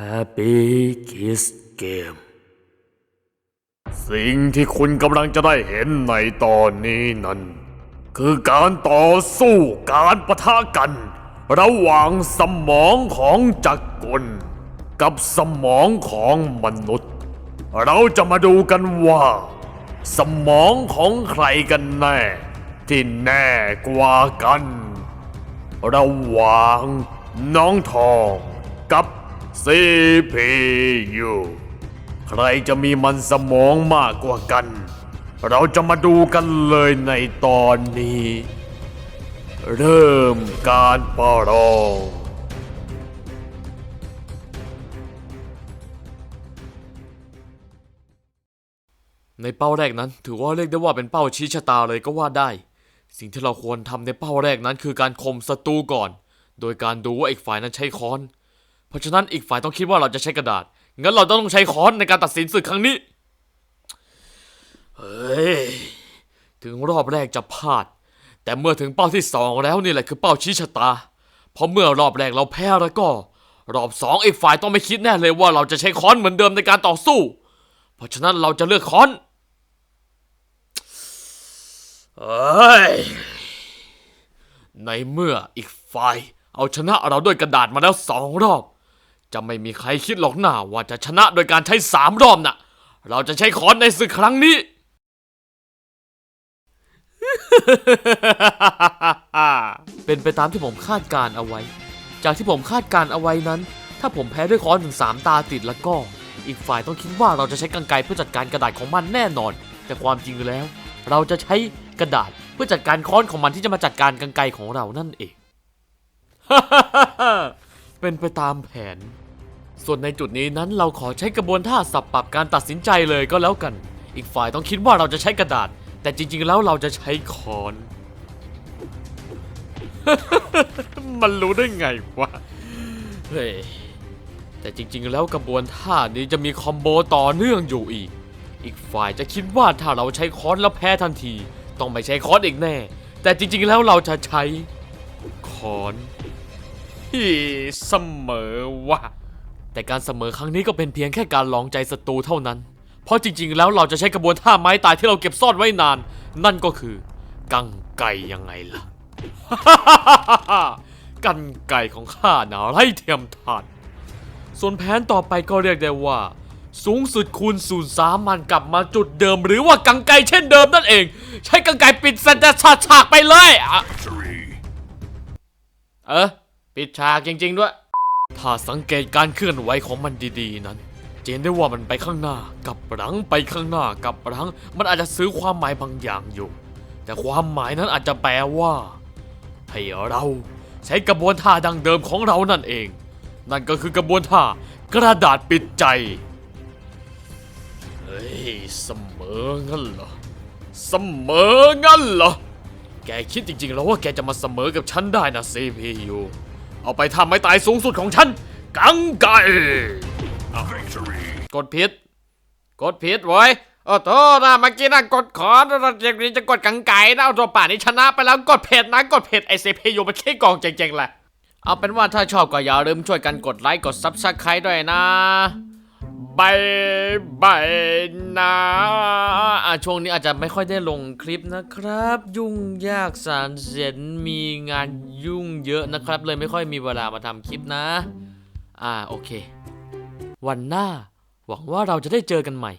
Happy Kiss Game สิ่งที่คุณกำลังจะได้เห็นในตอนนี้นั้น คือการต่อสู้การปะทะกัน ระหว่างสมองของจักรกล กับสมองของมนุษย์ เราจะมาดูกันว่า สมองของใครกันแน่ ที่แน่กว่ากัน ระหว่างน้องทองกับ CPU ใครจะมีมันสมองมากกว่ากัน เราจะมาดูกันเลยในตอนนี้ เริ่มการประลองในเป้าแรกนั้น ถือว่าเรียกได้ว่าเป็นเป้าชี้ชะตาเลยก็ว่าได้ สิ่งที่เราควรทำในเป้าแรกนั้นคือการข่มศัตรูก่อน โดยการดูว่าอีกฝ่ายนั้นใช้ค้อน เพราะฉะนั้นอีกฝ่ายต้องคิดว่าเราจะใช้กระดาษ งั้นเราต้องใช้ค้อนในการตัดสินศึกครั้งนี้ เฮ้ย ถึงรอบแรกจะพลาด แต่เมื่อถึงเป้าที่สองแล้วนี่แหละคือเป้าชี้ชะตา เพราะเมื่อรอบแรกเราแพ้แล้วก็ รอบสองอีกฝ่ายต้องไม่คิดแน่เลยว่าเราจะใช้ค้อนเหมือนเดิมในการต่อสู้ เพราะฉะนั้นเราจะเลือกค้อนเอ้ย ในเมื่ออีกฝ่ายเอาชนะเราด้วยกระดาษมาแล้วสองรอบ จะไม่มีใครคิดหรอกหน้าว่าจะชนะโดยการใช้สามรอบน่ะ เราจะใช้ค้อนในศึกครั้งนี้ เป็นไปตามที่ผมคาดการเอาไว้ จากที่ผมคาดการเอาไว้นั้น ถ้าผมแพ้ด้วยค้อนถึง3ตาติดแล้วก็ อีกฝ่ายต้องคิดว่าเราจะใช้กรรไกรเพื่อจัดการกระดาษของมันแน่นอน แต่ความจริงแล้ว เราจะใช้กระดาษเพื่อจัดการค้อนของมันที่จะมาจัดการกรรไกรของเรานั่นเอง เป็นไปตามแผน ส่วนในจุดนี้นั้นเราขอใช้กระบวนท่าสับปรับการตัดสินใจเลยก็แล้วกัน อีกฝ่ายต้องคิดว่าเราจะใช้กระดาษ แต่จริง ๆ แล้วเราจะใช้คอน มันรู้ได้ไงวะ เฮ้ย แต่จริง ๆ แล้วกระบวนท่านี้จะมีคอมโบต่อเนื่องอยู่อีก อีกฝ่ายจะคิดว่าถ้าเราใช้ค้อนแล้วแพ้ทันที ต้องไม่ใช้ค้อนอีกแน่ แต่จริง ๆ แล้วเราจะใช้ค้อนฮีเสมอวะ แต่การเสมอครั้งนี้ก็เป็นเพียงแค่การลองใจศัตรูเท่านั้น เพราะจริงๆ แล้วเราจะใช้กระบวนท่าไม้ตายที่เราเก็บซ่อนไว้นาน นั่นก็คือ กังไกยังไงล่ะ กันไก่ของข้าหนาไร้เทียมทานส่วนแผนต่อไปก็เรียกได้ว่า สูงสุดคูณศูนย์สามันกลับมาจุดเดิม หรือว่ากังไกเช่นเดิมนั่นเอง ใช้กังไกปิดสัญฉากฉากไปเลยอะเออปิดฉากจริงๆด้วย ถ้าสังเกตการเคลื่อนไหวของมันดีๆนั้นเห็นได้ว่ามันไปข้างหน้ากับหลังไปข้างหน้ากับหลัง มันอาจจะซื้อความหมายบางอย่างอยู่ แต่ความหมายนั้นอาจจะแปลว่า ให้เราใช้กระบวนท่าดังเดิมของเรานั่นเอง นั่นก็คือกระบวนท่ากระดาษปิดใจ เฮ้ยเสมองั้นเหรอเสมองั้นเหรอ แกคิดจริงๆแล้วว่าแกจะมาเสมอกับฉันได้นะ CPU เอาไปทำให้ตายสูงสุดของฉัน กังไก่กดผิด กดผิดไว้โอ้โทษนะเมื่อกี้นะกดขอเราเด็กนี้จะกดกังไก่นะเอาตัวป่านี้ชนะไปแล้วกดเพจนะกดเพจไอซีพีอยู่มันขี้กองเจ๋งๆแหละเอาเป็นว่าถ้าชอบก็อย่าลืมช่วยกันกดไลค์กดซับสไครต์ด้วยนะ บายบายนะอะช่วงนี้อาจจะไม่ค่อยได้ลงคลิปนะครับ ยุ่งยากสารเสนมีงานยุ่งเยอะนะครับ เลยไม่ค่อยมีเวลามาทำคลิปนะ อ่าโอเค วันหน้า หวังว่าเราจะได้เจอกันใหม่